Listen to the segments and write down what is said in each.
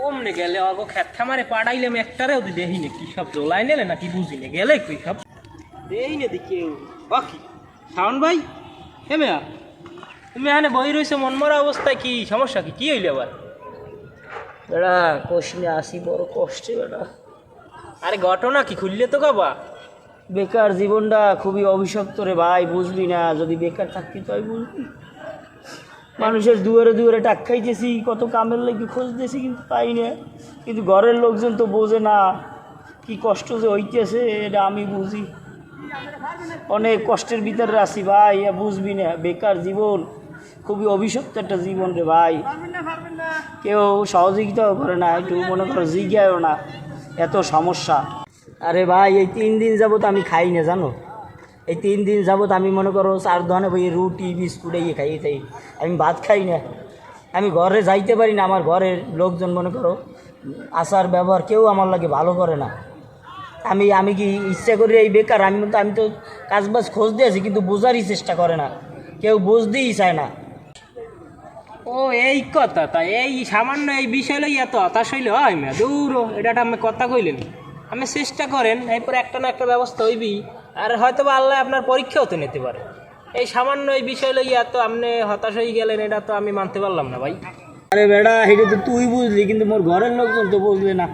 কমনে গেলে অগো খেত খামারে পাড়াইলাম একটারেও দেখি না কি সব জোলাই নিলে নাকি বুঝি না গেলে কই সব? দেই না দেখি বাকি শাওন ভাই? হে মেয়া? তুমি এখানে বই রয়েছে মন মরা অবস্থায় কি সমস্যা কি? কি হইলে আবার? বেড়া কোশিনে আসি বড় কষ্টে বেড়া। আরে ঘটনা কি? খুললে তো কাবা। বেকার জীবনটা খুবই অভিশপ্ত রে ভাই বুঝলি না? যদি বেকার থাকতি তাই বুঝলি মানুষের দুয়ারে দুয়ারে টাক খাইতেছি, কত কামের লাগে খুঁজতেছি কিন্তু পাই না। কিন্তু ঘরের লোকজন তো বোঝে না কি কষ্ট যে হইতেছে, এটা আমি বুঝি। অনেক কষ্টের ভিতরে আছি ভাই বুঝবি না, বেকার জীবন। খুবই অভিশপ্ত একটা জীবন রে ভাই। কেউ সহযোগিতাও করে না, একটু মনে করো জিজ্ঞাও না, এত সমস্যা। আরে ভাই, এই তিন দিন যাব তো আমি খাই না, জানো? এই তিন দিন যাবত আমি মনে করো চার ধরনের বই রুটি বিস্কুট এই খাই তাই আমি ভাত খাই না। আমি ঘরে যাইতে পারি না আমার ঘরের লোকজন মনে করো আচার ব্যবহার কেউ আমার লাগে ভালো করে না। আমি আমি কি ইচ্ছা করি এই বেকার? আমি তো আমি তো কাজবাজ খোঁজ দিয়েছি কিন্তু বোঝারই চেষ্টা করে না। কেউ বুঝতেই চায় না। ও এই কথা তা এই সামান্য এই বিষয় লই এত হতাশ হইলে হয় মেয়া ও, এটা আমি কথা কইলেন। আমি চেষ্টা করেন এরপর একটা না একটা ব্যবস্থা হইবি আর হয়তো বা আল্লাহ আপনার পরীক্ষাও তো নিতে পারে। এই সামান্য এই বিষয় লই এত আপনি হতাশ হয়ে গেলেন, এটা তো আমি মানতে পারলাম না ভাই। আরে বেড়া, এটা তো তুই বুঝলি, কিন্তু মোর ঘরের লোকজন তো বুঝলি না।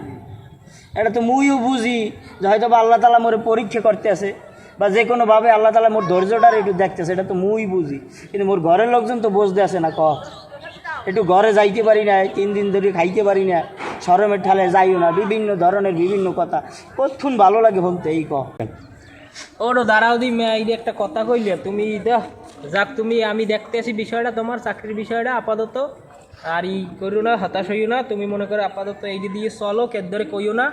এটা তো মুইও বুঝি যে হয়তো বা আল্লাহ তালা মোরে পরীক্ষা করতে আছে, বা যে কোনোভাবে আল্লাহ তালা মোর ধৈর্যটার একটু দেখতেছে, এটা তো মুই বুঝি। কিন্তু মোর ঘরের লোকজন তো বুঝতে আসে না, ক? একটু ঘরে যাইতে পারি না, তিন দিন ধরে খাইতে পারি না, সরমের ঠালে যাইও না, বিভিন্ন ধরনের বিভিন্ন কথা। কতক্ষণ ভালো লাগে বলতে, এই ক? ওরও দাঁড়াও দি মেয়ে একটা কথা কইলে, তুমি দেখ যাক, তুমি, আমি দেখতে আসি বিষয়টা তোমার, চাকরির বিষয়টা, আপাতত। আর ই করো না, হতাশ হইও না, তুমি মনে করো আপাতত এই দিয়ে চলো কেদরে কইও না।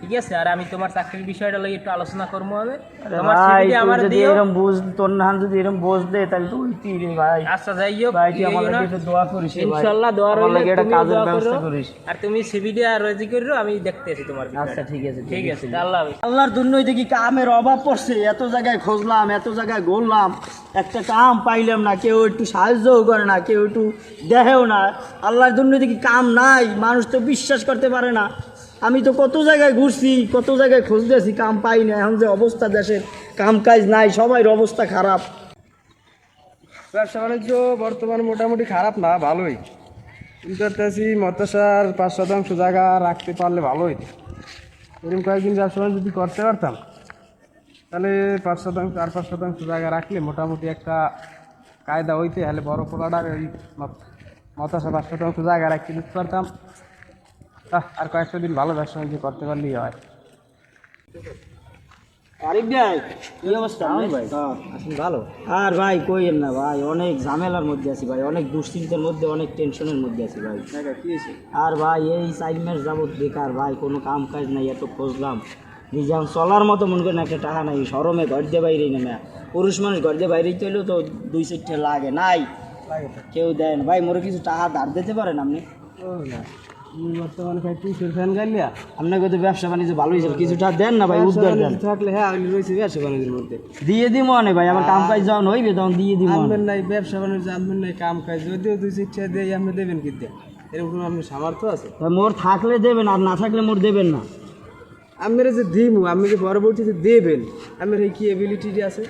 ঠিক আছে আর আমি তোমার চাকরির বিষয়টা লই একটু আলোচনা করব আমি। তোমার আমার দিও। এরকম বুঝ তোর যদি এরকম বুঝ দে তাহলে রে ভাই। আচ্ছা যাই হোক ভাই তুই আমার একটু দোয়া করিস। ইনশাল্লাহ দোয়া আমার একটা কাজের ব্যবস্থা করিস। আর তুমি রেজি করো আমি দেখতে আছি তোমার আচ্ছা ঠিক আছে ঠিক আছে আল্লাহ আল্লাহর দুর্নয় দেখি কামের অভাব পড়ছে এত জায়গায় খুঁজলাম এত জায়গায় ঘুরলাম একটা কাম পাইলাম না কেউ একটু সাহায্যও করে না কেউ একটু দেখেও না। আল্লাহর দুর্নয় দেখি কাম নাই মানুষ তো বিশ্বাস করতে পারে না। আমি তো কত জায়গায় ঘুরছি, কত জায়গায় খুঁজতেছি কাম পাই না। এখন যে অবস্থা দেশের, কাম কাজ নাই সবাই অবস্থা খারাপ। ব্যবসা বাণিজ্য বর্তমান মোটামুটি খারাপ না, ভালোই। কিন্তু মতাসার পাঁচ শতাংশ জায়গা রাখতে পারলে ভালোই। এরকম কয়েকদিন ব্যবসা বাণিজ্য যদি করতে পারতাম, তাহলে পাঁচ শতাংশ, চার পাঁচ শতাংশ জায়গা রাখলে মোটামুটি একটা কায়দা হইতে হলে বড় পোলাটার ওই মতাসা পাঁচ শতাংশ জায়গা রাখতে দিতে পারতাম। আর কয়েকটা দিন ভালো ব্যবসা বাণিজ্য করতে পারলেই হয়। আরিফ ভাই কি অবস্থা? ভাই আসলে ভালো। আর ভাই কইেন না ভাই? অনেক ঝামেলার মধ্যে আছি ভাই অনেক দুশ্চিন্তার মধ্যে অনেক টেনশনের মধ্যে আছি ভাই। আর ভাই এই চার মাস যাবত বেকার ভাই কোনো কাম কাজ নাই এত খুঁজলাম। নিজম চলার মতো মনে করেন একটা টাকা নাই সরমে ঘর দিয়ে বাইরে না না পুরুষ মানুষ ঘর দিয়ে বাইরে চলেও তো দুই চারটে লাগে নাই। কেউ দেন। ভাই মোরে কিছু টাকা ধার দিতে পারেন আপনি? ও না। তুমি বর্তমানে ফ্যান গাইলিয়া আপনাকে তো ব্যবসা বাণিজ্য ভালোই ছিল কিছু টাকা দেন না ভাই উদ্ধার দেন থাকলে হ্যাঁ আমি রয়েছি ব্যবসা বাণিজ্যের মধ্যে। দিয়ে দিব অনেক ভাই আমার কাম কাজ যখন হইবে তখন দিয়ে আনবেন নাই ব্যবসা বাণিজ্য আনবেন নাই কাম কাজ। যদিও দুই শিক্ষা দিয়ে আপনি দেবেন কি দেন এরকম আপনার সামর্থ্য আছে। মোর থাকলে দেবেন আর না থাকলে মোর দেবেন না। আমি যে দিমু আপনি যে পরবর্তীতে দেবেন আমার এই কি এবিলিটি আছে।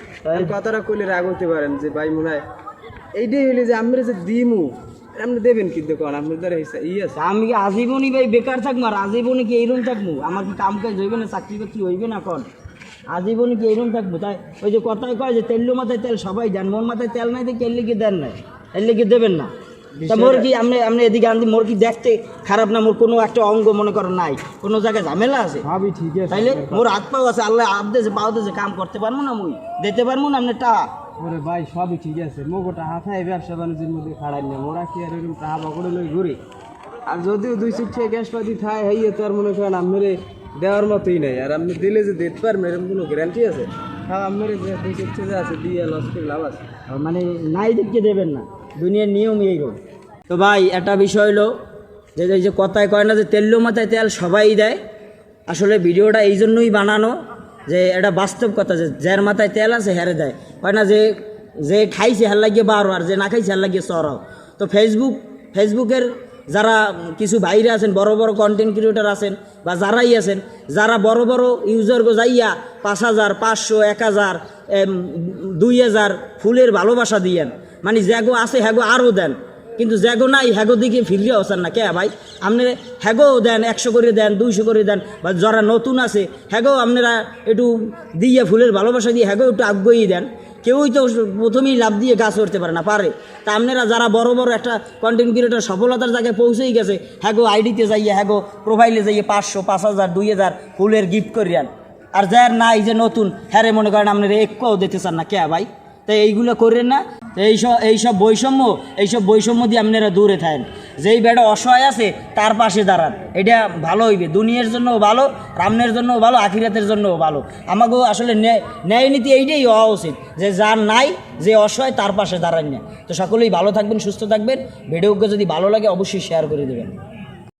কথাটা কইলে রাগ হতে পারেন যে ভাই মনে হয় এইটাই হইলে যে আমি যে দিমু আপনি দেবেন কিন্তু কোন আপনার দ্বারা হিসা- ই আছে তা আমি কি আজীবনই ভাই বেকার থাকব আর আজীবনই কি এইরকম থাকব? আমার কি কাম কাজ হইবে না চাকরি বাকরি হইবে না কন আজীবনই কি এইরকম থাকব? তাই ওই যে কথায় কয় যে তেল মাথায় তেল সবাই দেন মোর মাথায় তেল নাই তো কেল লিখে দেন নাই? এর লিখে দেবেন না? তা মোর কি আপনি আপনি এদিকে আনদি মোর কি দেখতে খারাপ না? মোর কোনো একটা অঙ্গ মনে করেন নাই? কোনো জায়গায় ঝামেলা আছে? সবই ঠিক আছে। তাইলে মোর হাত পাও আছে আল্লাহ হাত দেছে পাও দেছে কাম করতে পারব না মুই। দিতে পারব না আপনি টাকা ওরে ভাই, সবই ঠিক আছে। মোগোটা হাতায় ব্যবসা বাণিজ্যের মধ্যে খাড়াই না মোরা কি আর এরকম টাকা বকড়ে লই ঘুরে? আর যদিও দুই শিক্ষা গ্যাসপাতি থায় হাইয়ে তো আর মনে করেন আপনারে দেওয়ার মতোই নাই। আর আপনি দিলে যে দিতে পারবেন এরকম কোনো গ্যারান্টি আছে? হ্যাঁ আপনার দুই শিক্ষা যে আছে, দিয়ে লস করে লাভ আছে। মানে নাই দেখতে দেবেন না। দুনিয়ার নিয়ম এইরকম। তো ভাই, একটা বিষয় হলো যে যে কথায় কয় না যে তেল্লো মাথায় তেল সবাই দেয়। আসলে ভিডিওটা এই জন্যই বানানো যে এটা বাস্তব কথা যে যার মাথায় তেল আছে হেরে দেয়। কয় না যে যে খাইছে হার লাগিয়ে বারো আর যে না খাইছে হার লাগিয়ে চড়াও তো ফেসবুক ফেসবুকের যারা কিছু বাইরে আছেন, বড় বড় কন্টেন্ট ক্রিয়েটার আছেন বা যারাই আছেন, যারা বড় বড় ইউজার যাইয়া পাঁচ হাজার, পাঁচশো, এক হাজার দুই হাজার ফুলের ভালোবাসা দিয়েন মানে জ্যাগো আছে হ্যাগো আরও দেন। কিন্তু জ্যাগো নাই হ্যাগো দিকে ফিরিয়ে আসেন না। কে ভাই? আপনারা হ্যাগো দেন, একশো করে দেন, দুইশো করে দেন, বা যারা নতুন আছে হ্যাগো আপনারা একটু দিয়ে ফুলের ভালোবাসা দিয়ে হ্যাগো একটু আগ্রহী দেন। কেউই তো প্রথমেই লাভ দিয়ে গাছ করতে পারে না, পারে। তা আপনারা যারা বড় বড় একটা কন্টেন্ট ক্রিয়েটার সফলতার জায়গায় পৌঁছেই গেছে হ্যাগো আইডিতে যাইয়ে হ্যাগো প্রোফাইলে যাইয়ে পাঁচশো, পাঁচ হাজার, দুই হাজার ফুলের গিফট করিয়ান আর যার নাই, যে নতুন হ্যারে মনে করেন আপনারা একটাও দিতে চান না, কে ভাই? তাই এইগুলো করেন না এইসব এইসব বৈষম্য এইসব বৈষম্য দিয়ে আপনারা দূরে থাকেন। যেই বেটা অসহায় আছে, তার পাশে দাঁড়ান। এটা ভালো হইবে। দুনিয়ার জন্যও ভালো, রামনের জন্যও ভালো, আখিরাতের জন্যও ভালো। আমাকেও আসলে ন্যায় নীতি এইটাই হওয়া উচিত, যে যার নাই, যে অসহায়, তার পাশে দাঁড়ান না। তো সকলেই ভালো থাকবেন, সুস্থ থাকবেন। ভিডিওকে যদি ভালো লাগে, অবশ্যই শেয়ার করে দেবেন।